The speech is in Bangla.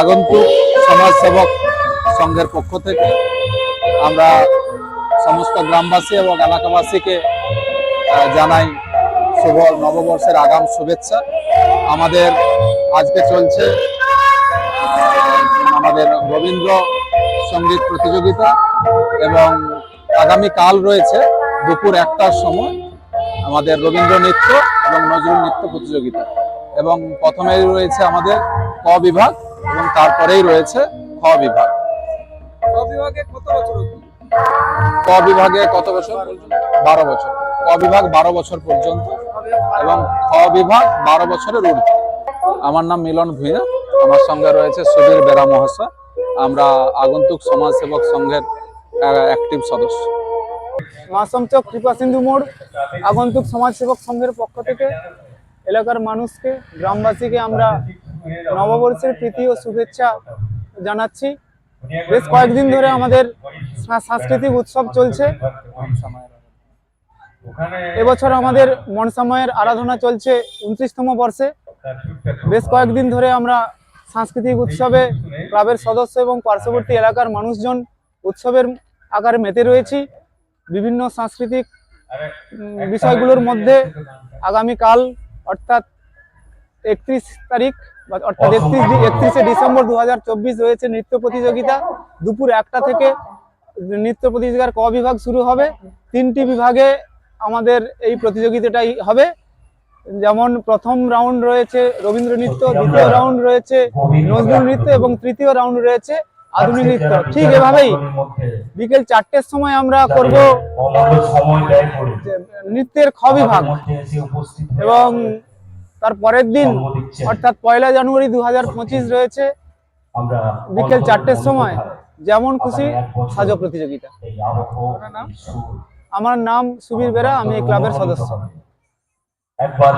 আগন্তুক সমাজসেবক সংঘের পক্ষ থেকে আমরা সমস্ত গ্রামবাসী এবং এলাকাবাসীকে জানাই শুভ নববর্ষের আগাম শুভেচ্ছা। আমাদের আজকে চলছে আমাদের রবীন্দ্র সংগীত প্রতিযোগিতা এবং আগামী কাল রয়েছে দুপুর একটার সময় আমাদের রবীন্দ্র নৃত্য এবং নজরুল নৃত্য প্রতিযোগিতা। এবং প্রথমেই রয়েছে আমাদের ক বিভাগ এবং তারপরেই রয়েছে খ বিভাগ। বিভাগে কত বছর ক বিভাগে কত বছর? বারো বছর। ক বিভাগ বারো বছর পর্যন্ত এবং খ বিভাগ বারো বছরের ঊর্ধ্বে। আমার নাম মিলন ভূঁইয়া। আমার সঙ্গে রয়েছে সুধীর বেরা মহাশয়। আমরা আগন্তুক সমাজসেবক সংঘের অ্যাক্টিভ সদস্য। মাসমচক কৃপা সিন্ধু মোড় আগন্তুক সমাজসেবক সংঘের পক্ষ থেকে এলাকার মানুষকে, গ্রামবাসীকে আমরা নববর্ষের প্রীতি ও শুভেচ্ছা জানাচ্ছি। বেশ কয়েকদিন ধরে আমাদের সাংস্কৃতিক উৎসব চলছে। এবছর আমাদের মনসাময়ের আরাধনা চলছে উনত্রিশতম বর্ষে। বেশ কয়েকদিন ধরে আমরা সাংস্কৃতিক উৎসবে ক্লাবের সদস্য এবং পার্শ্ববর্তী এলাকার মানুষজন উৎসবের আকারে মেতে রয়েছি। বিভিন্ন সাংস্কৃতিক বিষয়গুলোর মধ্যে আগামীকাল অর্থাৎ একত্রিশ তারিখ বা অর্থাৎ একত্রিশ একত্রিশে ডিসেম্বর দু হাজার চব্বিশ রয়েছে নৃত্য প্রতিযোগিতা। দুপুর একটা থেকে নৃত্য প্রতিযোগিতার ক বিভাগ শুরু হবে। তিনটি বিভাগে আমাদের এই প্রতিযোগিতাটাই হবে। যেমন প্রথম রাউন্ড রয়েছে রবীন্দ্র নৃত্য দ্বিতীয় রাউন্ড রয়েছে নজরুল নৃত্য এবং তৃতীয় রাউন্ড রয়েছে আধুনিক নৃত্য। ঠিক এভাবেই বিকেল চারটের সময় আমরা করব নৃত্যের খ বিভাগ এবং তার পরের দিন অর্থাৎ পয়লা জানুয়ারি দু হাজার পঁচিশ রয়েছে। বিকেল চারটের সময় যেমন খুশি সাজো প্রতিযোগিতা। আমার নাম সুবীর বেরা আমি এই ক্লাবের সদস্য। একবার